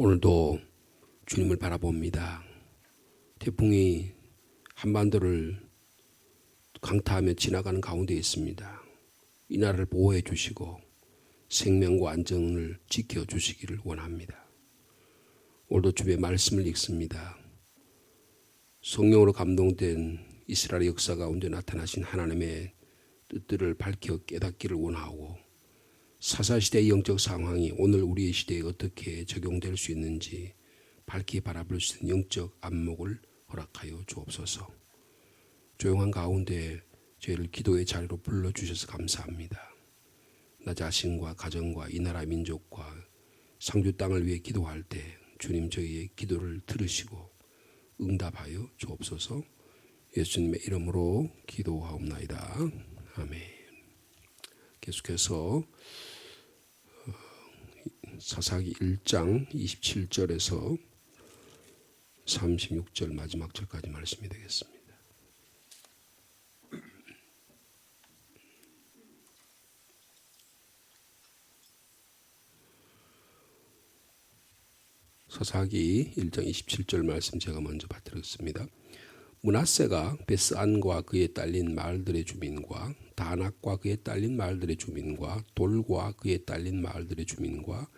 오늘도 주님을 바라봅니다. 태풍이 한반도를 강타하며 지나가는 가운데 있습니다. 이 나라를 보호해 주시고 생명과 안정을 지켜 주시기를 원합니다. 오늘도 주의 말씀을 읽습니다. 성령으로 감동된 이스라엘 역사 가운데 나타나신 하나님의 뜻들을 밝혀 깨닫기를 원하고 사사시대의 영적 상황이 오늘 우리의 시대에 어떻게 적용될 수 있는지 밝히 바라볼 수 있는 영적 안목을 허락하여 주옵소서. 조용한 가운데 저희를 기도의 자리로 불러주셔서 감사합니다. 나 자신과 가정과 이 나라 민족과 상주 땅을 위해 기도할 때 주님 저희의 기도를 들으시고 응답하여 주옵소서 예수님의 이름으로 기도하옵나이다. 아멘. 계속해서 어, 사사기 1장 27절에서 36절 마지막 절까지 말씀이 되겠습니다. 사사기 1장 27절 말씀 제가 먼저 받들었습니다. 문하세가 베스안과 그에 딸린 마을들의 주민과 다낙과 그에 딸린 마을들의 주민과 돌과 그에 딸린 마을들의 주민과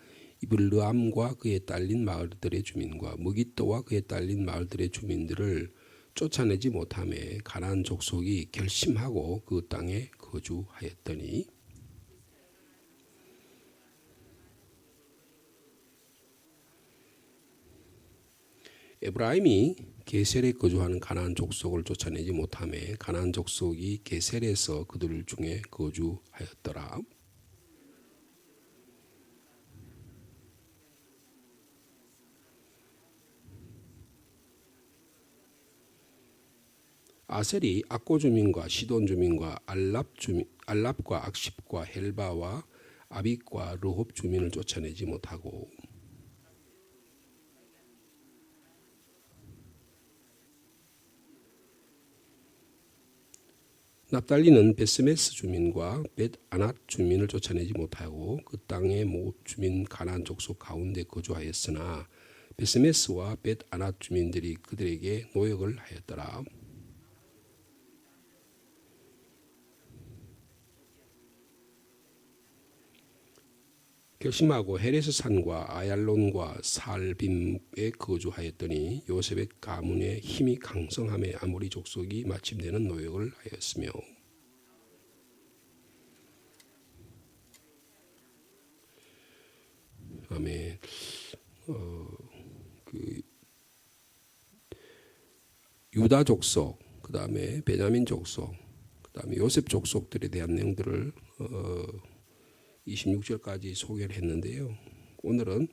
이블르암과 그에 딸린 마을들의 주민과 무기또와 그에 딸린 마을들의 주민들을 쫓아내지 못함에 가나안 족속이 결심하고 그 땅에 거주하였더니 에브라임이 게셀에 거주하는 가나안 족속을 쫓아내지 못함에 가나안 족속이 게셀에서 그들 중에 거주하였더라. 아셀이 악고 주민과 시돈 주민과 알랍 주민 알랍과 악십과 헬바와 아빅과 르홉 주민을 쫓아내지 못하고 납달리는 베스메스 주민과 벳 아낫 주민을 쫓아내지 못하고 그 땅의 모 주민 가나안 족속 가운데 거주하였으나 베스메스와 벳 아낫 주민들이 그들에게 노역을 하였더라. 결심하고 헤레스 산과 아얄론과 살빔에 거주하였더니 요셉의 가문의 힘이 강성함에 아모리 족속이 마침내는 노역을 하였으며 아멘. 어, 그 유다 족속, 그 다음에 베냐민 족속, 그 다음에 요셉 족속들에 대한 내용들을 어, 26절까지 소개를 했는데요. 오늘은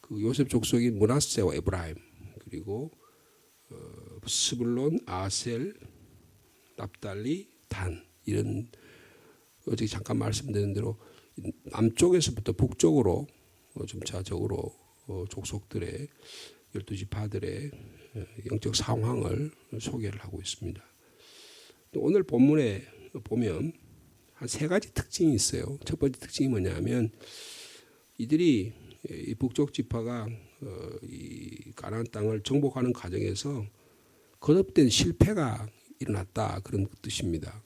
그 요셉 족속인 문하세와 에브라임 그리고 어, 스불론, 아셀, 납달리, 단 이런 어제 잠깐 말씀드린 대로 남쪽에서부터 북쪽으로 어, 점차적으로 어, 족속들의 열두 지파들의 어, 영적 상황을 소개를 하고 있습니다. 오늘 본문에 보면 한 세 가지 특징이 있어요. 첫 번째 특징이 뭐냐면 이들이 이 북쪽 지파가 이 가나안 땅을 정복하는 과정에서 거듭된 실패가 일어났다 그런 뜻입니다.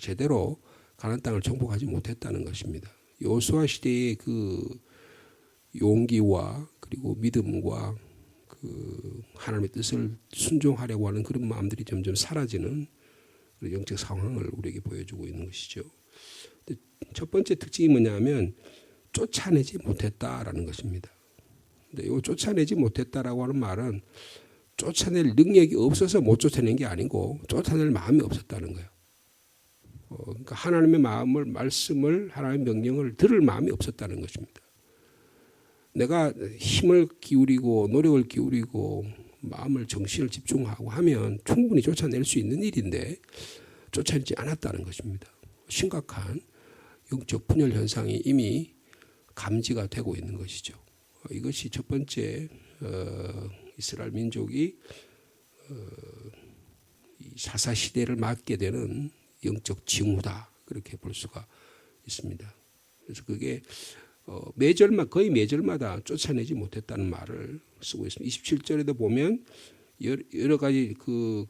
제대로 가나안 땅을 정복하지 못했다는 것입니다. 요수아 시대의 그 용기와 그리고 믿음과 그 하나님의 뜻을 순종하려고 하는 그런 마음들이 점점 사라지는 영적 상황을 우리에게 보여주고 있는 것이죠. 첫 번째 특징이 뭐냐면 쫓아내지 못했다라는 것입니다. 근데 이 쫓아내지 못했다라고 하는 말은 쫓아낼 능력이 없어서 못 쫓아낸 게 아니고 쫓아낼 마음이 없었다는 거예요. 어, 그러니까 하나님의 마음을 말씀을 하나님의 명령을 들을 마음이 없었다는 것입니다. 내가 힘을 기울이고 노력을 기울이고 마음을 정신을 집중하고 하면 충분히 쫓아낼 수 있는 일인데 쫓아내지 않았다는 것입니다. 심각한 영적 분열 현상이 이미 감지가 되고 있는 것이죠. 이것이 첫 번째 어, 이스라엘 민족이 어, 사사 시대를 맞게 되는 영적 징후다 그렇게 볼 수가 있습니다. 그래서 그게 어, 매절마 거의 매절마다 쫓아내지 못했다는 말을 쓰고 있습니다. 27절에도 보면 여러, 가지 그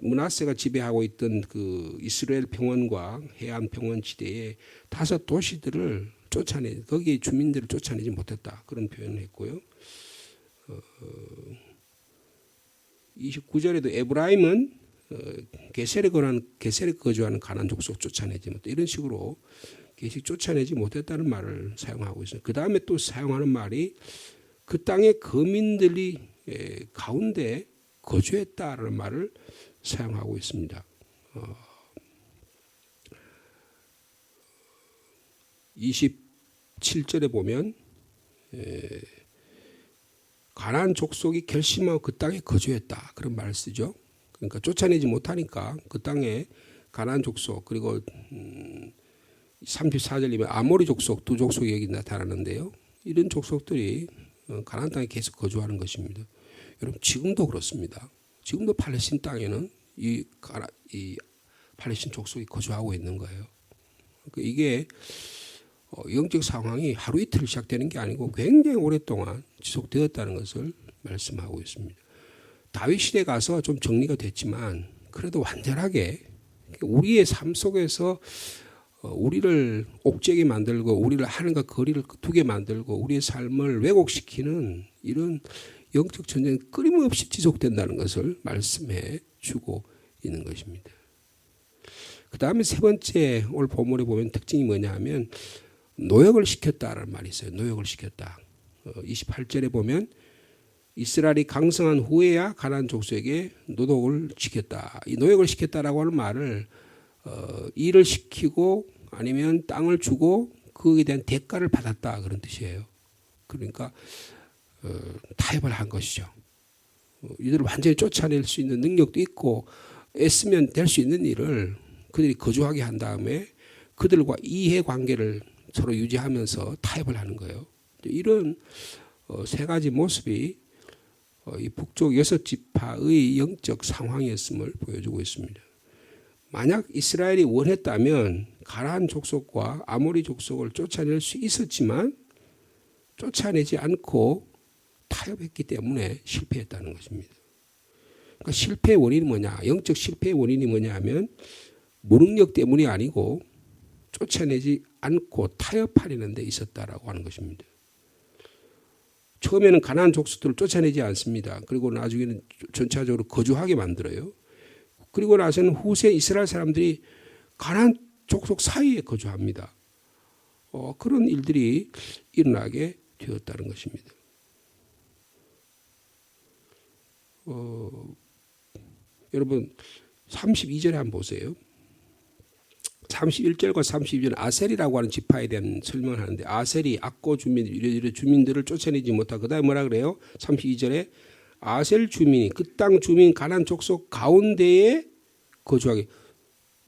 문하세가 지배하고 있던 그 이스라엘 평원과 해안 평원 지대에 다섯 도시들을 쫓아내 거기에 주민들을 쫓아내지 못했다 그런 표현을 했고요. 어, 29절에도 에브라임은 어, 게셀에 거주하는 가난 족속 쫓아내지 못 이런 식으로 계속 쫓아내지 못했다는 말을 사용하고 있어요. 그 다음에 또 사용하는 말이 그 땅의 거민들이 에, 가운데 거주했다라는 말을 사용하고 있습니다. 어, 27절에 보면 에, 가나안 족속이 결심하고 그 땅에 거주했다 그런 말을 쓰죠. 그러니까 쫓아내지 못하니까 그 땅에 가나안 족속 그리고 음, 34절 이면 아모리 족속 두 족속이 여기 나타나는데요. 이런 족속들이 어, 가나안 땅에 계속 거주하는 것입니다. 여러분 지금도 그렇습니다. 지금도 팔레스틴 땅에는 이, 이 팔레스틴 족속이 거주하고 있는 거예요. 그러니까 이게 어, 영적 상황이 하루 이틀 시작되는 게 아니고 굉장히 오랫동안 지속되었다는 것을 말씀하고 있습니다. 다윗 시대 가서 좀 정리가 됐지만 그래도 완전하게 우리의 삶 속에서 어, 우리를 옥죄게 만들고 우리를 하늘과 거리를 두게 만들고 우리의 삶을 왜곡시키는 이런 영적 전쟁이 끊임없이 지속된다는 것을 말씀해 주고 있는 것입니다. 그 다음에 세 번째 오늘 본문에 보면 특징이 뭐냐 하면 노역을 시켰다라는 말이 있어요. 노역을 시켰다. 28절에 보면 이스라엘이 강성한 후에야 가난 족속에게 노동을 시켰다. 이 노역을 시켰다라고 하는 말을 어, 일을 시키고 아니면 땅을 주고 그에 대한 대가를 받았다 그런 뜻이에요. 그러니까 어, 타협을 한 것이죠. 어, 이들을 완전히 쫓아낼 수 있는 능력도 있고 애쓰면 될 수 있는 일을 그들이 거주하게 한 다음에 그들과 이해 관계를 서로 유지하면서 타협을 하는 거예요. 이런 어, 세 가지 모습이 어, 이 북쪽 여섯 지파의 영적 상황이었음을 보여주고 있습니다. 만약 이스라엘이 원했다면 가나안 족속과 아모리 족속을 쫓아낼 수 있었지만 쫓아내지 않고 타협했기 때문에 실패했다는 것입니다. 그러니까 실패의 원인이 뭐냐? 영적 실패의 원인이 뭐냐 하면 무능력 때문이 아니고 쫓아내지 않고 타협하려는 데 있었다라고 하는 것입니다. 처음에는 가나안 족속들을 쫓아내지 않습니다. 그리고 나중에는 전차적으로 거주하게 만들어요. 그리고 나서는 후세 이스라엘 사람들이 가나안 족속 사이에 거주합니다. 어, 그런 일들이 일어나게 되었다는 것입니다. 어, 여러분 32절에 한번 보세요. 31절과 32절 아셀이라고 하는 지파에 대한 설명을 하는데 아셀이 악고 주민 이런 주민들을 쫓아내지 못하고 그다음에 뭐라 그래요? 32절에 아셀 주민이 그 땅 주민 가난 족속 가운데에 거주하게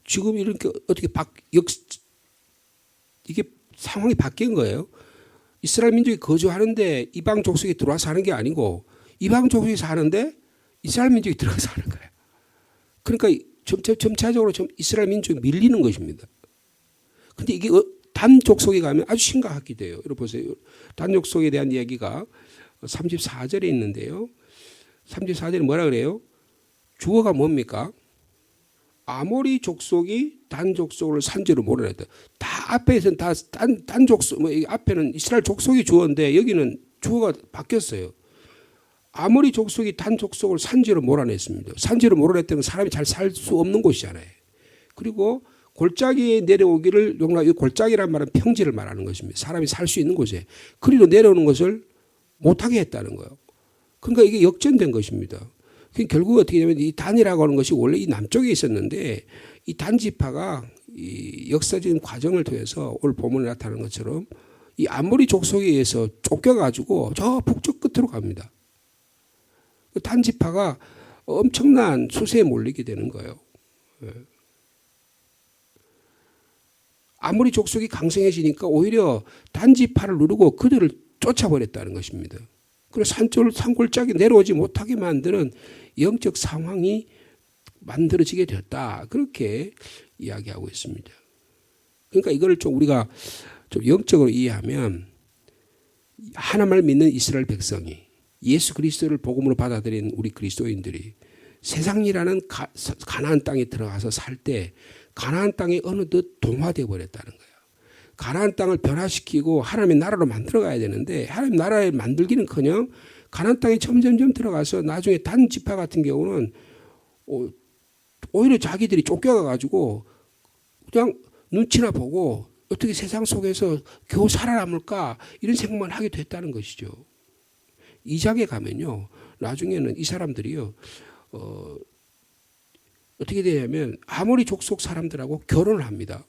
지금 이렇게 어떻게 바, 역 이게 상황이 바뀐 거예요. 이스라엘 민족이 거주하는데 이방 족속이 들어와서 하는 게 아니고 이방 족속이 사는데 이스라엘 민족이 들어가서 하는 거예요. 그러니까 점차, 점차적으로 좀 이스라엘 민족이 밀리는 것입니다. 근데 이게 어, 단 족속에 가면 아주 심각하게 돼요. 여러분 보세요. 단 족속에 대한 이야기가 34절에 있는데요. 34절에 뭐라 그래요? 주어가 뭡니까? 아모리 족속이 단 족속을 산지로 몰아냈다. 다 앞에서는 다단 단 족속, 뭐 앞에는 이스라엘 족속이 주어인데 여기는 주어가 바뀌었어요. 아무리 족속이 단 족속을 산지로 몰아냈습니다. 산지로 몰아냈다는 사람이 잘 살 수 없는 곳이잖아요. 그리고 골짜기에 내려오기를 용납, 이 골짜기란 말은 평지를 말하는 것입니다. 사람이 살 수 있는 곳에. 그리로 내려오는 것을 못하게 했다는 거예요. 그러니까 이게 역전된 것입니다. 결국 어떻게 되면 이 단이라고 하는 것이 원래 이 남쪽에 있었는데 이 단지파가 이 역사적인 과정을 통해서 오늘 본문에 나타나는 것처럼 이 아모리 족속에 의해서 쫓겨가지고 저 북쪽 끝으로 갑니다. 그 단지파가 엄청난 수세에 몰리게 되는 거예요. 예. 아무리 족속이 강성해지니까 오히려 단지파를 누르고 그들을 쫓아버렸다는 것입니다. 그래서 산골, 산골짜기 내려오지 못하게 만드는 영적 상황이 만들어지게 되었다. 그렇게 이야기하고 있습니다. 그러니까 이걸 좀 우리가 좀 영적으로 이해하면 하나님을 믿는 이스라엘 백성이 예수 그리스도를 복음으로 받아들인 우리 그리스도인들이 세상이라는 가, 가나안 땅에 들어가서 살 때 가나안 땅이 어느덧 동화되어 버렸다는 거예요. 가나안 땅을 변화시키고 하나님의 나라로 만들어 가야 되는데 하나님 나라를 만들기는커녕 가나안 땅에 점점점 들어가서 나중에 단 지파 같은 경우는 어, 오히려 자기들이 쫓겨가 가지고 그냥 눈치나 보고 어떻게 세상 속에서 겨우 살아남을까 이런 생각만 하게 됐다는 것이죠. 이장에 가면요 나중에는 이 사람들이요 어, 어떻게 되냐면 아무리 족속 사람들하고 결혼을 합니다.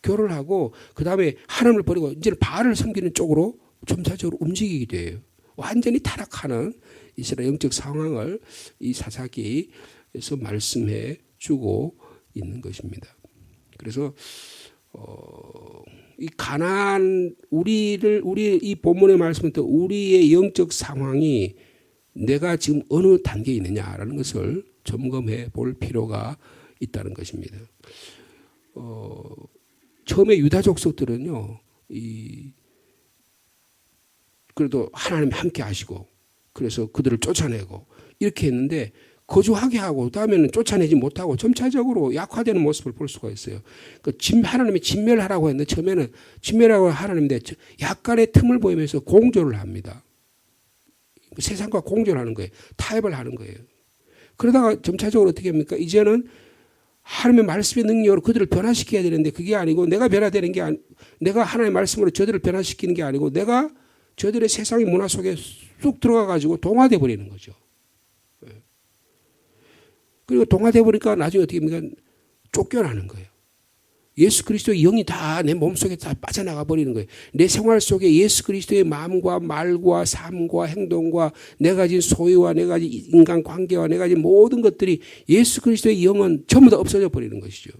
결혼을 하고 그 다음에 하나님을 버리고 이제는 바알을 섬기는 쪽으로 점차적으로 움직이게 돼요. 완전히 타락하는 이스라엘 영적 상황을 이 사사기에서 말씀해 주고 있는 것입니다. 그래서 어, 이 가난 우리를 우리 이 본문의 말씀부터 우리의 영적 상황이 내가 지금 어느 단계에 있느냐라는 것을 점검해 볼 필요가 있다는 것입니다. 어, 처음에 유다 족속들은요, 이 그래도 하나님 함께 하시고 그래서 그들을 쫓아내고 이렇게 했는데 거주하게 하고 그다음에는 쫓아내지 못하고 점차적으로 약화되는 모습을 볼 수가 있어요. 그 진, 하나님이 진멸하라고 했는데 처음에는 진멸하고 하나님인데 약간의 틈을 보이면서 공조를 합니다. 세상과 공존하는 거예요. 타협을 하는 거예요. 그러다가 점차적으로 어떻게 합니까? 이제는 하나님의 말씀의 능력으로 그들을 변화시켜야 되는데 그게 아니고 내가 변화되는 게 아니, 내가 하나님의 말씀으로 저들을 변화시키는 게 아니고 내가 저들의 세상의 문화 속에 쑥 들어가 가지고 동화돼 버리는 거죠. 예. 그리고 동화돼 버리니까 나중에 어떻게 합니까? 쫓겨나는 거예요. 예수 그리스도의 영이 다 내 몸속에 다 빠져나가 버리는 거예요. 내 생활 속에 예수 그리스도의 마음과 말과 삶과 행동과 내가 가진 소유와 내가 가진 인간 관계와 내가 가진 모든 것들이 예수 그리스도의 영은 전부 다 없어져 버리는 것이죠.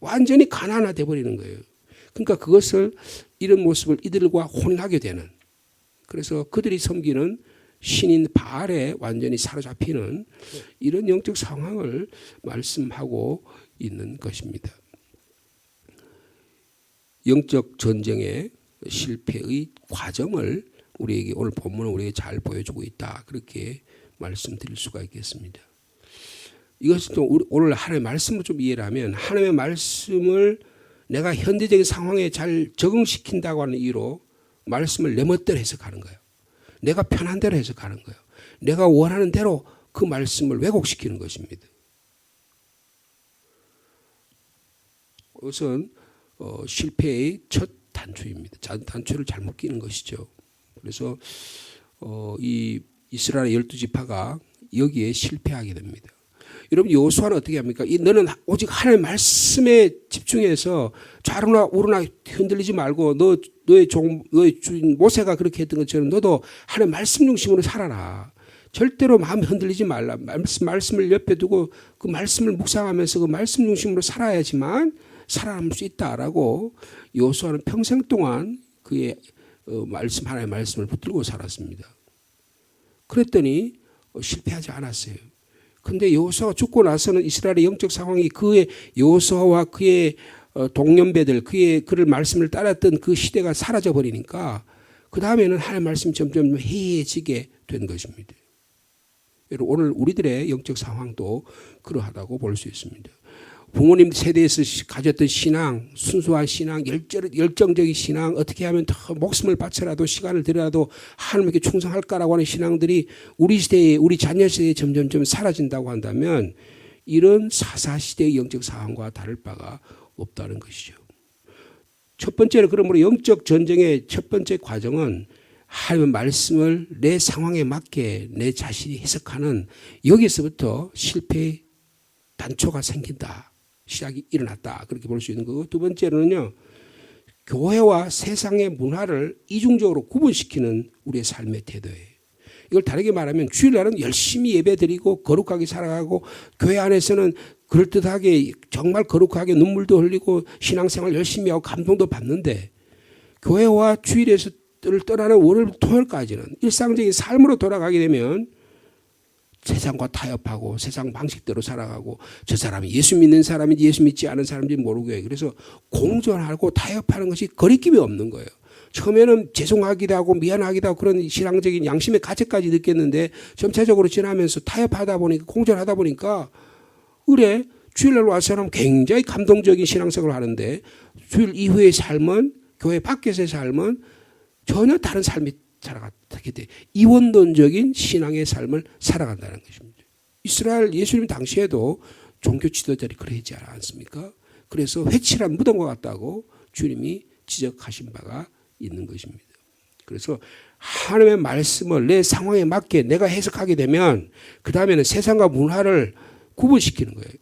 완전히 가난화돼 버리는 거예요. 그러니까 그것을 이런 모습을 이들과 혼하게 되는 그래서 그들이 섬기는 신인 바알에 완전히 사로잡히는 이런 영적 상황을 말씀하고 있는 것입니다. 영적 전쟁의 실패의 과정을 우리에게 오늘 본문은 우리에게 잘 보여주고 있다. 그렇게 말씀드릴 수가 있겠습니다. 이것은 또 오늘 하나님의 말씀을 좀 이해를 하면 하나님의 말씀을 내가 현대적인 상황에 잘 적응시킨다고 하는 이유로 말씀을 내 멋대로 해석하는 거예요. 내가 편한 대로 해석하는 거예요. 내가 원하는 대로 그 말씀을 왜곡시키는 것입니다. 우선 어, 실패의 첫 단추입니다. 단추를 잘못 끼는 것이죠. 그래서 어, 이 이스라엘 열두 지파가 여기에 실패하게 됩니다. 여러분 여호수아는 어떻게 합니까? 이 너는 오직 하나님의 말씀에 집중해서 좌로나 우로나 흔들리지 말고 너 너의 종 너의 주인 모세가 그렇게 했던 것처럼 너도 하나님 말씀 중심으로 살아라. 절대로 마음 흔들리지 말라. 말씀 말씀을 옆에 두고 그 말씀을 묵상하면서 그 말씀 중심으로 살아야지만 살아남을 수 있다라고 요수아는 평생 동안 그의 어, 말씀 하나의 말씀을 붙들고 살았습니다. 그랬더니 어, 실패하지 않았어요. 근데 여호수아가 죽고 나서는 이스라엘의 영적 상황이 그의 여호수아와 그의 어, 동년배들 그의 그를 말씀을 따랐던 그 시대가 사라져 버리니까 그 다음에는 하나님 말씀 점점 해해지게 된 것입니다. 오늘 우리들의 영적 상황도 그러하다고 볼 수 있습니다. 부모님 세대에서 가졌던 신앙, 순수한 신앙, 열정 적인 신앙, 어떻게 하면 더 목숨을 바쳐라도 시간을 들여라도 하나님께 충성할까라고 하는 신앙들이 우리 시대에, 우리 자녀 시대에 점점점 사라진다고 한다면 이런 사사시대의 영적 상황과 다를 바가 없다는 것이죠. 첫 번째로 그러므로 영적 전쟁의 첫 번째 과정은 하나님의 말씀을 내 상황에 맞게 내 자신이 해석하는 여기서부터 실패의 단초가 생긴다. 시작이 일어났다. 그렇게 볼 수 있는 거고 두 번째로는요. 교회와 세상의 문화를 이중적으로 구분시키는 우리의 삶의 태도예요. 이걸 다르게 말하면 주일날은 열심히 예배드리고 거룩하게 살아가고 교회 안에서는 그럴듯하게 정말 거룩하게 눈물도 흘리고 신앙생활 열심히 하고 감동도 받는데 교회와 주일에서를 떠나는 월요일 토요일까지는 일상적인 삶으로 돌아가게 되면 세상과 타협하고 세상 방식대로 살아가고 저 사람이 예수 믿는 사람인지 예수 믿지 않은 사람인지 모르고 해요. 그래서 공존하고 타협하는 것이 거리낌이 없는 거예요. 처음에는 죄송하기도 하고 미안하기도 하고 그런 신앙적인 양심의 가책까지 느꼈는데 점차적으로 지나면서 타협하다 보니까 공존하다 보니까 그래 주일날 와서는 굉장히 감동적인 신앙생활을 하는데 주일 이후의 삶은 교회 밖에서의 삶은 전혀 다른 삶이 살아가게 돼. 이원론적인 신앙의 삶을 살아간다는 것입니다. 이스라엘 예수님 당시에도 종교 지도자들이 그러지 않았습니까? 그래서 회칠한 무덤과 같다고 주님이 지적하신 바가 있는 것입니다. 그래서 하나님의 말씀을 내 상황에 맞게 내가 해석하게 되면 그 다음에는 세상과 문화를 구분시키는 거예요.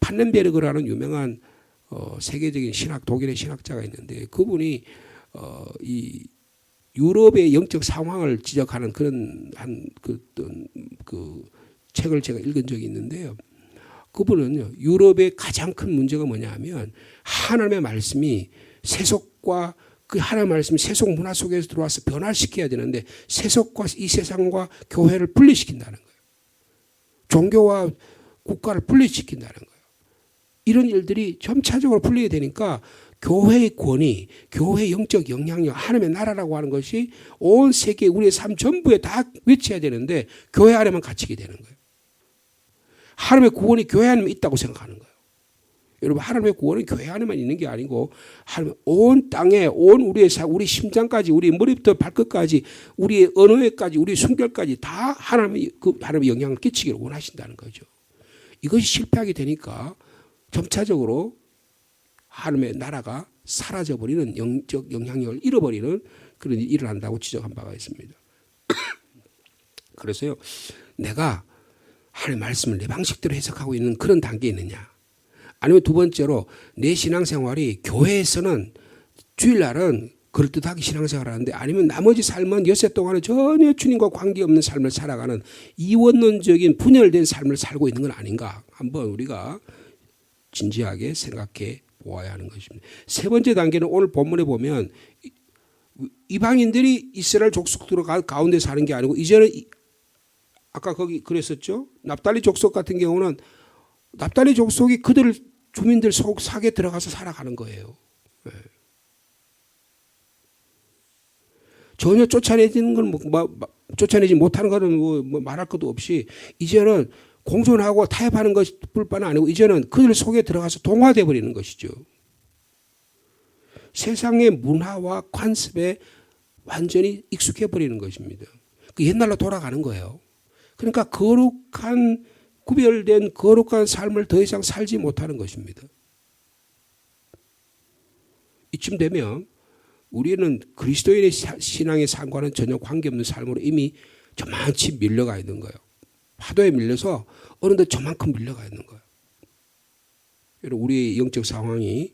판넨베르그라는 유명한 어, 세계적인 신학 독일의 신학자가 있는데 그분이 어, 이 유럽의 영적 상황을 지적하는 그런 한그 그 책을 제가 읽은 적이 있는데요. 그분은요 유럽의 가장 큰 문제가 뭐냐하면 하나님의 말씀이 세속과 그 하나님의 말씀이 세속 문화 속에서 들어와서 변화시켜야 되는데 세속과 이 세상과 교회를 분리시킨다는 거예요. 종교와 국가를 분리시킨다는 거예요. 이런 일들이 점차적으로 풀리게 되니까 교회의 권위, 교회의 영적 영향력, 하나님의 나라라고 하는 것이 온 세계 우리의 삶 전부에 다 외쳐야 되는데 교회 안에만 갇히게 되는 거예요. 하나님의 구원이 교회 안에만 있다고 생각하는 거예요. 여러분 하나님의 구원은 교회 안에만 있는 게 아니고 하나님 온 땅에 온 우리의 사 우리 심장까지 우리 머리부터 발끝까지 우리의 언어에까지 우리 순결까지 다 하나님의 그 하나님의 영향을 끼치기를 원하신다는 거죠. 이것이 실패하게 되니까 점차적으로 하나님의 나라가 사라져버리는 영적 영향력을 잃어버리는 그런 일이 일어난다고 지적한 바가 있습니다. 그래서요, 내가 하나님의 말씀을 내 방식대로 해석하고 있는 그런 단계에 있느냐. 아니면 두 번째로 내 신앙생활이 교회에서는 주일날은 그럴듯하게 신앙생활을 하는데 아니면 나머지 삶은 여세 동안은 전혀 주님과 관계없는 삶을 살아가는 이원론적인 분열된 삶을 살고 있는 건 아닌가. 한번 우리가 진지하게 생각해 보아야 하는 것입니다. 세 번째 단계는 오늘 본문에 보면 이방인들이 이스라엘 족속들로 가운데 사는 게 아니고 이제는 아까 거기 그랬었죠. 납달리 족속 같은 경우는 납달리 족속이 그들 주민들 속 사게 들어가서 살아가는 거예요. 네. 전혀 쫓아내지는 건 뭐, 뭐, 쫓아내지 못하는 거는 뭐, 뭐 말할 것도 없이 이제는 공존하고 타협하는 것뿐만 아니고 이제는 그들 속에 들어가서 동화돼 버리는 것이죠. 세상의 문화와 관습에 완전히 익숙해 버리는 것입니다. 그 옛날로 돌아가는 거예요. 그러니까 거룩한 구별된 거룩한 삶을 더 이상 살지 못하는 것입니다. 이쯤 되면 우리는 그리스도인의 신앙의 삶과는 전혀 관계없는 삶으로 이미 저만치 밀려가 있는 거예요. 파도에 밀려서 어느덧 저만큼 밀려가 있는 거예요. 우리의 영적 상황이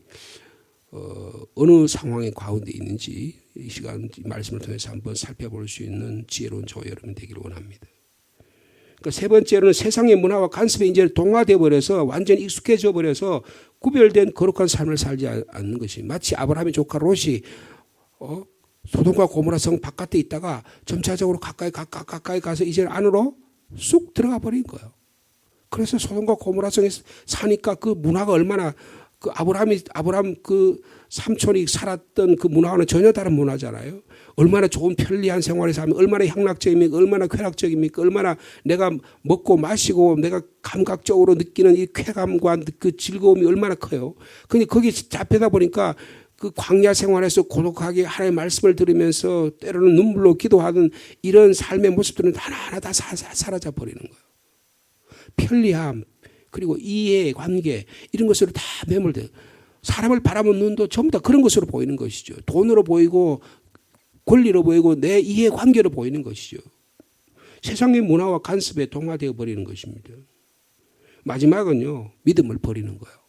어, 어느 상황의 가운데 있는지 이 시간 말씀을 통해서 한번 살펴볼 수 있는 지혜로운 저 여러분 되기를 원합니다. 그러니까 세 번째로는 세상의 문화와 간섭에 이제 동화되어 버려서 완전히 익숙해져 버려서 구별된 거룩한 삶을 살지 않는 것이 마치 아브라함의 조카 롯이 어? 소돔과 고모라 성 바깥에 있다가 점차적으로 가까이 가까이 가까이 가서 이제 안으로 쑥 들어가 버린 거예요. 그래서 소돔과 고모라 성에 사니까 그 문화가 얼마나 그 아브라함이 아브라함 그 삼촌이 살았던 그 문화와는 전혀 다른 문화잖아요. 얼마나 좋은 편리한 생활을 살면 얼마나 향락적입니까? 얼마나 쾌락적입니까? 얼마나 내가 먹고 마시고 내가 감각적으로 느끼는 이 쾌감과 그 즐거움이 얼마나 커요. 근데 거기 잡혀다 보니까 그 광야 생활에서 고독하게 하나님의 말씀을 들으면서 때로는 눈물로 기도하는 이런 삶의 모습들은 하나하나 다 사라져 버리는 거예요. 편리함, 그리고 이해, 관계 이런 것으로 다 매몰돼요. 사람을 바라보는 눈도 전부 다 그런 것으로 보이는 것이죠. 돈으로 보이고 권리로 보이고 내 이해 관계로 보이는 것이죠. 세상의 문화와 간섭에 동화되어 버리는 것입니다. 마지막은요, 믿음을 버리는 거예요.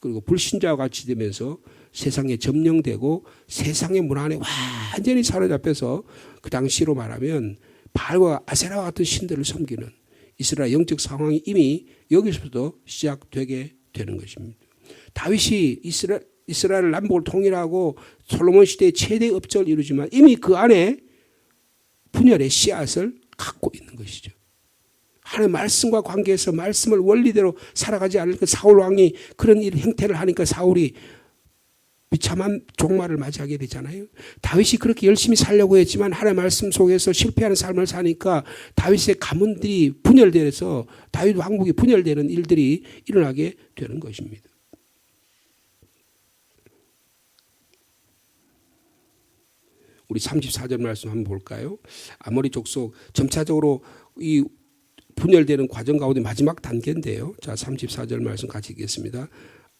그리고 불신자와 같이 되면서 세상에 점령되고 세상의 문화 안에 완전히 사로잡혀서 그 당시로 말하면 발과 아세라와 같은 신들을 섬기는 이스라엘 영적 상황이 이미 여기서부터 시작되게 되는 것입니다. 다윗이 이스라엘, 이스라엘 남북을 통일하고 솔로몬 시대의 최대 업적을 이루지만 이미 그 안에 분열의 씨앗을 갖고 있는 것이죠. 하나님 말씀과 관계에서 말씀을 원리대로 살아가지 않으니까 사울 왕이 그런 일 형태를 하니까 사울이 비참한 종말을 맞이하게 되잖아요. 다윗이 그렇게 열심히 살려고 했지만 하나님 말씀 속에서 실패하는 삶을 사니까 다윗의 가문들이 분열돼서 다윗 왕국이 분열되는 일들이 일어나게 되는 것입니다. 우리 34절 말씀 한번 볼까요? 아모리 족속 점차적으로 이 분열되는 과정 가운데 마지막 단계인데요. 자, 34절 말씀 같이 읽겠습니다.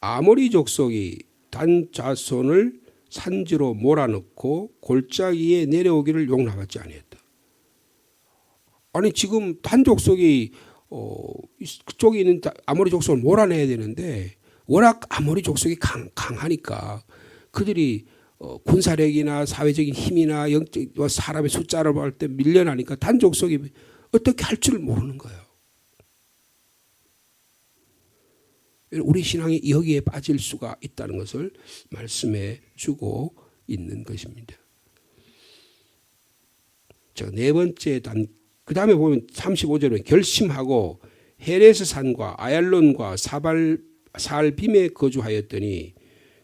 아모리 족속이 단 자손을 산지로 몰아넣고 골짜기에 내려오기를 용납하지 아니했다. 아니 지금 단 족속이 어, 그쪽에 있는 아모리 족속을 몰아내야 되는데 워낙 아모리 족속이 강, 강하니까 그들이 어, 군사력이나 사회적인 힘이나 영적 뭐 사람의 숫자를 볼 때 밀려나니까 단 족속이 어떻게 할 줄 모르는 거예요. 우리 신앙이 여기에 빠질 수가 있다는 것을 말씀해 주고 있는 것입니다. 자, 네 번째 단, 그 다음에 보면 35절에 결심하고 헤레스 산과 아얄론과 사발, 살빔에 거주하였더니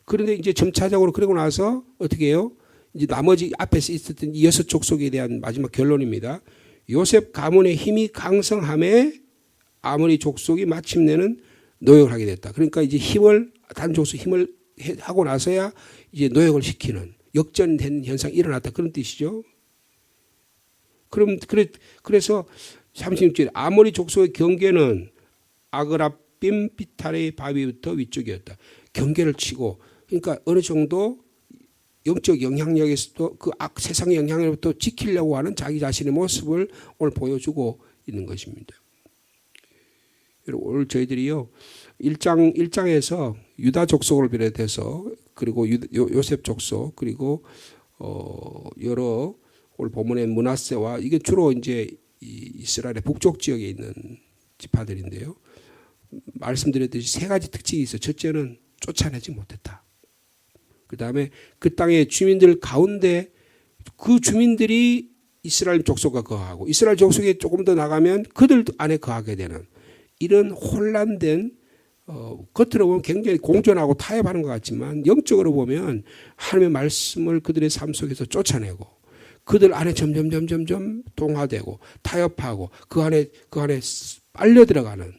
그런데 이제 점차적으로 그러고 나서 어떻게 해요? 이제 나머지 앞에서 있었던 이 여섯 족속에 대한 마지막 결론입니다. 요셉 가문의 힘이 강성함에 아무리 족속이 마침내는 노역을 하게 됐다. 그러니까 이제 힘을 단족속 힘을 하고 나서야 이제 노역을 시키는 역전된 현상이 일어났다 그런 뜻이죠. 그럼 그래 그래서 36절 아모리 족속의 경계는 아그라빔 비탈의 바위부터 위쪽이었다. 경계를 치고 그러니까 어느 정도 영적 영향력에서도 그 악, 세상의 영향력부터 지키려고 하는 자기 자신의 모습을 오늘 보여주고 있는 것입니다. 오늘 저희들이요. 1장 1장에서 유다 족속을 비롯해서 그리고 유, 요셉 족속 그리고 어 여러 오늘 본문의 문하세와 이게 주로 이제 이스라엘의 북쪽 지역에 있는 지파들인데요. 말씀드렸듯이 세 가지 특징이 있어. 첫째는 쫓아내지 못했다. 그 다음에 그 땅의 주민들 가운데 그 주민들이 이스라엘 족속과 거하고 이스라엘 족속에 조금 더 나가면 그들 안에 거하게 되는 이런 혼란된 어, 겉으로 보면 굉장히 공존하고 타협하는 것 같지만 영적으로 보면 하나님의 말씀을 그들의 삶 속에서 쫓아내고 그들 안에 점점 점점 점 동화되고 타협하고 그 안에 그 안에 빨려 들어가는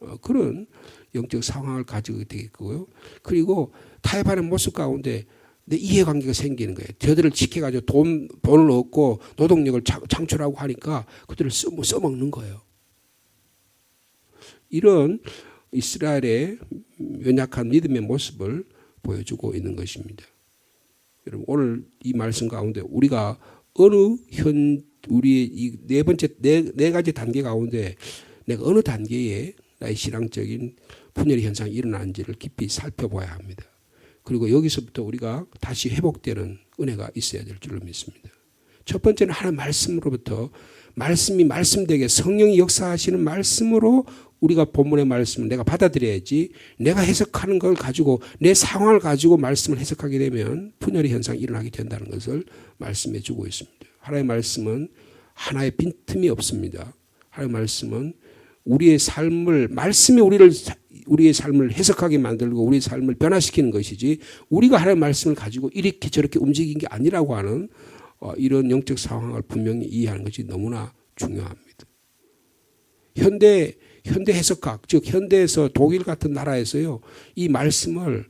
어, 그런 영적 상황을 가지고 되겠고요. 그리고 타협하는 모습 가운데 내 이해관계가 생기는 거예요. 저들을 지켜가지고 돈, 돈을 얻고 노동력을 창출하고 하니까 그들을 써, 써먹는 거예요. 이런 이스라엘의 연약한 믿음의 모습을 보여주고 있는 것입니다. 여러분 오늘 이 말씀 가운데 우리가 어느 현 우리의 이 네 번째 네, 네 가지 단계 가운데 내가 어느 단계에 나의 신앙적인 분열 현상이 일어나는지를 깊이 살펴봐야 합니다. 그리고 여기서부터 우리가 다시 회복되는 은혜가 있어야 될 줄로 믿습니다. 첫 번째는 하나님 말씀으로부터 말씀이 말씀되게 성령이 역사하시는 말씀으로 우리가 본문의 말씀을 내가 받아들여야지 내가 해석하는 걸 가지고 내 상황을 가지고 말씀을 해석하게 되면 분열의 현상이 일어나게 된다는 것을 말씀해 주고 있습니다. 하나의 말씀은 하나의 빈틈이 없습니다. 하나의 말씀은 우리의 삶을 말씀이 우리를 우리의 삶을 해석하게 만들고 우리의 삶을 변화시키는 것이지 우리가 하나의 말씀을 가지고 이렇게 저렇게 움직인 게 아니라고 하는 어, 이런 영적 상황을 분명히 이해하는 것이 너무나 중요합니다. 현대 현대 해석학 즉 현대에서 독일 같은 나라에서요 이 말씀을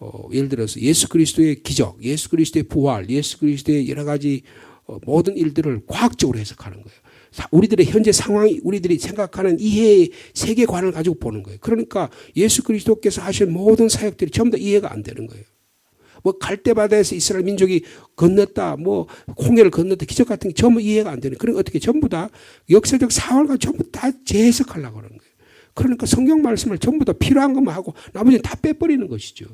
어, 예를 들어서 예수 그리스도의 기적, 예수 그리스도의 부활, 예수 그리스도의 여러 가지 어, 모든 일들을 과학적으로 해석하는 거예요. 우리들의 현재 상황이 우리들이 생각하는 이해의 세계관을 가지고 보는 거예요. 그러니까 예수 그리스도께서 하실 모든 사역들이 전부 다 이해가 안 되는 거예요. 뭐 갈대바다에서 이스라엘 민족이 건넜다, 뭐 홍해를 건넜다, 기적 같은 게 전부 이해가 안 되는. 그러니까 어떻게 전부 다 역사적 사월과 전부 다 재해석하려고 그러는 거예요. 그러니까 성경 말씀을 전부 다 필요한 것만 하고 나머지는 다 빼버리는 것이죠.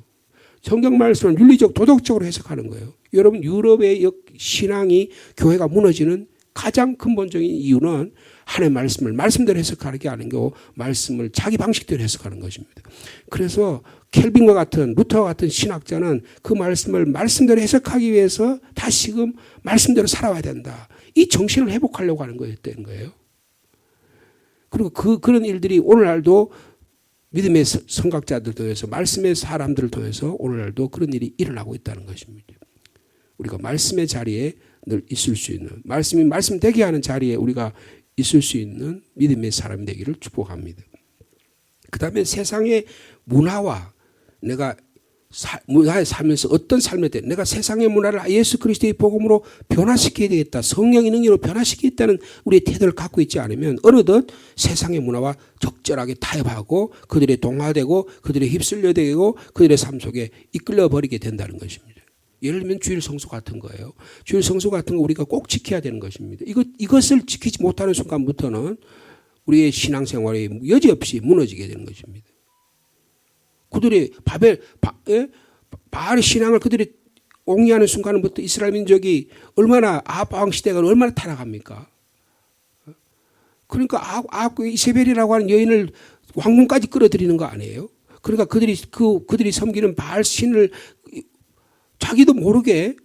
성경 말씀을 윤리적, 도덕적으로 해석하는 거예요. 여러분 유럽의 신앙이 교회가 무너지는 가장 근본적인 이유는 하나님의 말씀을 말씀대로 해석하는 게 아니고 말씀을 자기 방식대로 해석하는 것입니다. 그래서 켈빈과 같은 루터와 같은 신학자는 그 말씀을 말씀대로 해석하기 위해서 다시금 말씀대로 살아와야 된다. 이 정신을 회복하려고 하는 거였다는 거예요. 그리고 그 그런 일들이 오늘날도 믿음의 서- 선각자들 통해서 말씀의 사람들을 통해서 오늘날도 그런 일이 일어나고 있다는 것입니다. 우리가 말씀의 자리에 늘 있을 수 있는 말씀이 말씀 되게 하는 자리에 우리가 있을 수 있는 믿음의 사람이 되기를 축복합니다. 그 다음에 세상의 문화와 내가 사, 문화에 살면서 어떤 삶에 대해 내가 세상의 문화를 예수 그리스도의 복음으로 변화시켜야 되겠다. 성령의 능력으로 변화시키겠다는 우리의 태도를 갖고 있지 않으면 어느덧 세상의 문화와 적절하게 타협하고 그들의 동화되고 그들의 휩쓸려 되고 그들의 삶 속에 이끌려 버리게 된다는 것입니다. 예를 들면 주일 성수 같은 거예요. 주일 성수 같은 거 우리가 꼭 지켜야 되는 것입니다. 이것 이것을 지키지 못하는 순간부터는 우리의 신앙생활이 여지없이 무너지게 되는 것입니다. 그들이 바벨 바, 예? 바알의 신앙을 그들이 옹이하는 순간부터 이스라엘 민족이 얼마나 아합왕 시대가 얼마나 타락합니까? 그러니까 아합, 아합 이세벨이라고 하는 여인을 왕궁까지 끌어들이는 거 아니에요? 그러니까 그들이 그 그들이 섬기는 바알 신을 자기도 모르게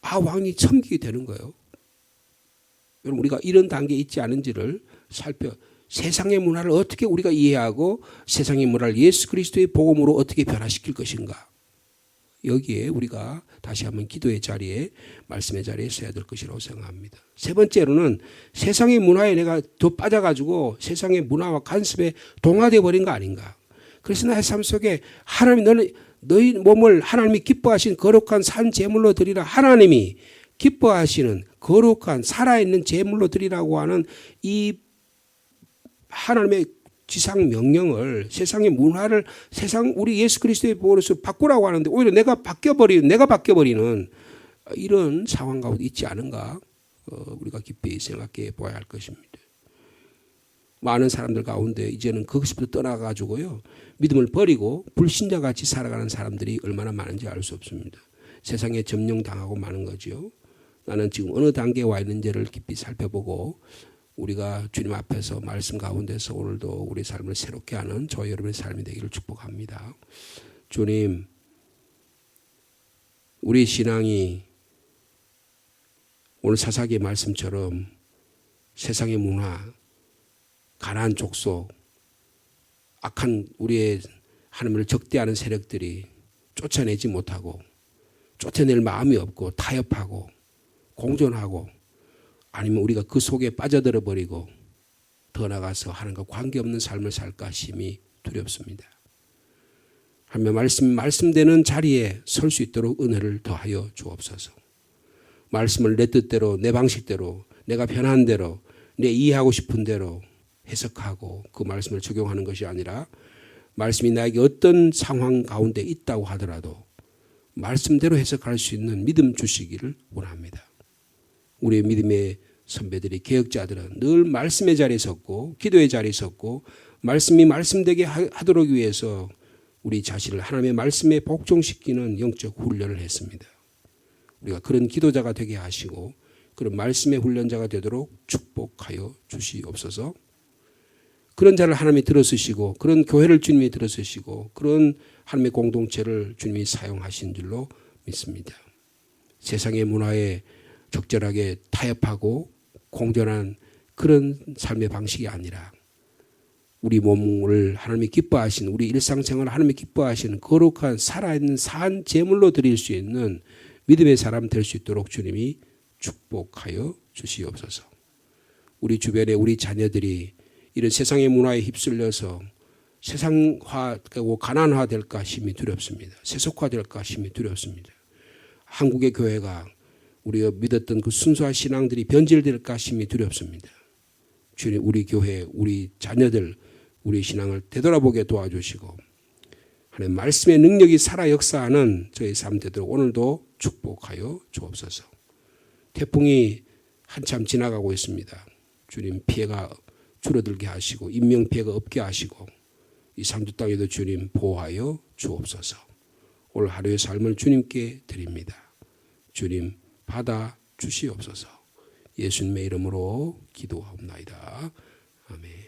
아 왕이 섬기게 되는 거예요. 여러분 우리가 이런 단계에 있지 않은지를 살펴 세상의 문화를 어떻게 우리가 이해하고 세상의 문화를 예수 그리스도의 복음으로 어떻게 변화시킬 것인가. 여기에 우리가 다시 한번 기도의 자리에 말씀의 자리에 서야 될 것이라고 생각합니다. 세 번째로는 세상의 문화에 내가 더 빠져가지고 세상의 문화와 간섭에 동화되어 버린 거 아닌가. 그래서 나의 삶 속에 하나님 너는 너희 몸을 하나님이 기뻐하신 거룩한 산 제물로 드리라 하나님이 기뻐하시는 거룩한 살아있는 제물로 드리라고 하는 이 하나님의 지상 명령을 세상의 문화를 세상 우리 예수 그리스도의 보호로서 바꾸라고 하는데 오히려 내가 바뀌어버리는 내가 바뀌어버리는 이런 상황 가운데 있지 않은가 어, 우리가 깊이 생각해 보아야 할 것입니다. 많은 사람들 가운데 이제는 그것부터 떠나가지고요 믿음을 버리고 불신자 같이 살아가는 사람들이 얼마나 많은지 알 수 없습니다. 세상에 점령당하고 마는 거죠. 나는 지금 어느 단계에 와 있는지를 깊이 살펴보고 우리가 주님 앞에서 말씀 가운데서 오늘도 우리 삶을 새롭게 하는 저 여러분의 삶이 되기를 축복합니다. 주님, 우리 신앙이 오늘 사사기의 말씀처럼 세상의 문화, 가난한 족속, 악한 우리의 하나님을 적대하는 세력들이 쫓아내지 못하고 쫓아낼 마음이 없고 타협하고 공존하고 아니면 우리가 그 속에 빠져들어 버리고 더 나가서 하나님과 관계없는 삶을 살까 심히 두렵습니다. 하나님의 말씀, 말씀되는 자리에 설 수 있도록 은혜를 더하여 주옵소서. 말씀을 내 뜻대로, 내 방식대로, 내가 편한 대로, 내 이해하고 싶은 대로 해석하고 그 말씀을 적용하는 것이 아니라 말씀이 나에게 어떤 상황 가운데 있다고 하더라도 말씀대로 해석할 수 있는 믿음 주시기를 원합니다. 우리의 믿음의 선배들이 개혁자들은 늘 말씀의 자리에 섰고 기도의 자리에 섰고 말씀이 말씀되게 하도록 위해서 우리 자신을 하나님의 말씀에 복종시키는 영적 훈련을 했습니다. 우리가 그런 기도자가 되게 하시고 그런 말씀의 훈련자가 되도록 축복하여 주시옵소서. 그런 자를 하나님이 들어쓰시고 그런 교회를 주님이 들어쓰시고 그런 하나님의 공동체를 주님이 사용하신 줄로 믿습니다. 세상의 문화에 적절하게 타협하고 공존한 그런 삶의 방식이 아니라 우리 몸을 하나님이 기뻐하시는 우리 일상생활을 하나님이 기뻐하시는 거룩한 살아있는 산 제물로 드릴 수 있는 믿음의 사람 될 수 있도록 주님이 축복하여 주시옵소서. 우리 주변에 우리 자녀들이 이런 세상의 문화에 휩쓸려서 세상화되고 가난화 될까 심히 두렵습니다. 세속화 될까 심히 두렵습니다. 한국의 교회가 우리가 믿었던 그 순수한 신앙들이 변질될까 심히 두렵습니다. 주님, 우리 교회, 우리 자녀들, 우리 신앙을 되돌아보게 도와주시고, 하나님 말씀의 능력이 살아 역사하는 저희 삶 되도록 오늘도 축복하여 주옵소서. 태풍이 한참 지나가고 있습니다. 주님 피해가 줄어들게 하시고 인명 피해가 없게 하시고 이 상주 땅에도 주님 보호하여 주옵소서. 오늘 하루의 삶을 주님께 드립니다. 주님 받아 주시옵소서. 예수님의 이름으로 기도하옵나이다. 아멘.